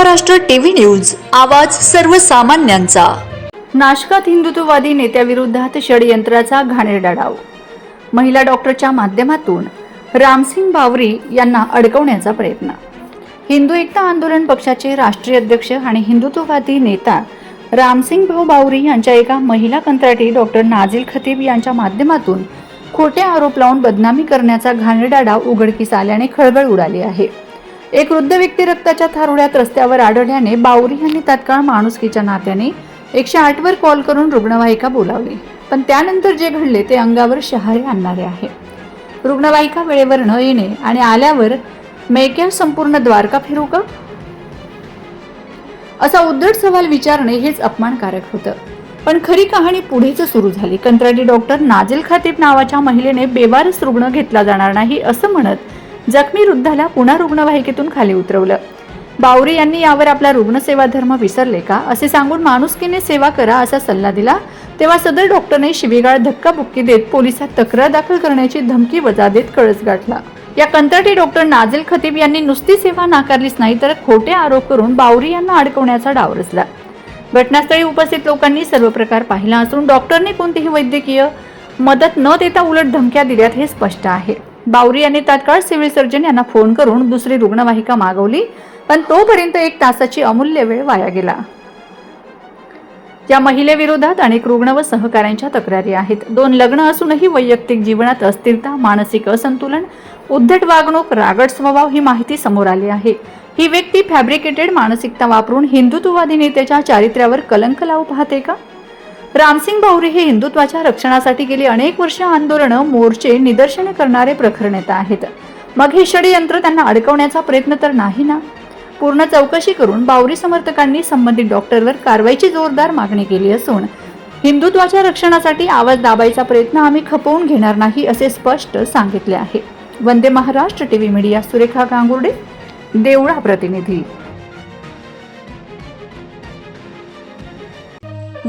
Maharashtra TV news आवाज सर्वसामान्यांचा. नाशकात हिंदुत्ववादी नेत्याविरोधात षडयंत्राचा घाणेरडा डाव महिला डॉक्टरच्या माध्यमातून रामसिंग बावरी यांना अडकवण्याचा प्रयत्न. हिंदू एकता आंदोलन पक्षाचे राष्ट्रीय अध्यक्ष आणि हिंदुत्ववादी नेता रामसिंग भाऊ बावरी यांच्या एका महिला कंत्राटी डॉक्टर नाझील खतीब यांच्या माध्यमातून खोटे आरोप लावून बदनामी करण्याचा घाणेरडा डाव उघडकीस आल्याने खळबळ उडाली आहे. एक वृद्ध व्यक्ती रक्ताच्या थारोळ्यात रस्त्यावर आढळल्याने बावरी यांनी तात्काळ माणुसकीच्या नात्याने एकशे आठवर कॉल करून रुग्णवाहिका बोलावली. पण त्यानंतर जे घडले ते अंगावर शहारे आणणारे आहे. रुग्णवाहिका वेळेवर न येणे आणि आल्यावर मेक्या संपूर्ण द्वारका फिरू का? असा उद्धट सवाल विचारणे हेच अपमानकारक होतं. पण खरी कहाणी पुढेच सुरू झाली. कंत्राटी डॉक्टर नाजिल खातीब नावाच्या महिलेने बेवारस रुग्ण घेतला जाणार नाही असं म्हणत जखमी वृद्धाला पुन्हा रुग्णवाहिकेतून खाली उतरवलं. बावरी यांनी यावर आपला रुग्णसेवा धर्म विसरले का? असे सांगून माणुसकीने सेवा करा असा सल्ला दिला. तेव्हा सदर डॉक्टरने शिवीगाळ धक्काबुक्की देत पोलिसात तक्रार दाखल करण्याची धमकी वजा देत कळस गाठला. या कंत्राटी डॉक्टर नाझिल खतीब यांनी नुसती सेवा नाकारलीच नाही तर खोटे आरोप करून बावरी यांना अडकवण्याचा डाव रचला. घटनास्थळी उपस्थित लोकांनी सर्व प्रकार पाहिला असून डॉक्टरने कोणतीही वैद्यकीय मदत न देता उलट धमक्या दिल्यात हे स्पष्ट आहे. बावरी यांनी तात्काळ सिव्हिल सर्जन यांना फोन करून दुसरी रुग्णवाहिका मागवली पण तोपर्यंत एक तासाची अमूल्य वेळ वाया गेला. या महिलेविरोधात अनेक रुग्ण व सहकाऱ्यांच्या तक्रारी आहेत. दोन लग्न असूनही वैयक्तिक जीवनात अस्थिरता मानसिक असंतुलन उद्धट वागणूक रागट स्वभाव ही माहिती समोर आली आहे. ही व्यक्ती फॅब्रिकेटेड मानसिकता वापरून हिंदुत्ववादी नेत्याच्या चारित्र्यावर कलंक लावू पाहते का? रामसिंग बावरी हे हिंदुत्वाच्या रक्षणासाठी गेली अनेक वर्ष आंदोलनं मोर्चे निदर्शने करणारे प्रखर नेता आहेत. मग हे षडयंत्र त्यांना अडकवण्याचा प्रयत्न तर नाही ना? पूर्ण चौकशी करून बावरी समर्थकांनी संबंधित डॉक्टरवर कारवाईची जोरदार मागणी केली असून हिंदुत्वाच्या रक्षणासाठी आवाज दाबायचा प्रयत्न आम्ही खपवून घेणार नाही असे स्पष्ट सांगितले आहे. वंदे महाराष्ट्र टीव्ही मीडिया सुरेखा गांगुर्डे देवळा प्रतिनिधी.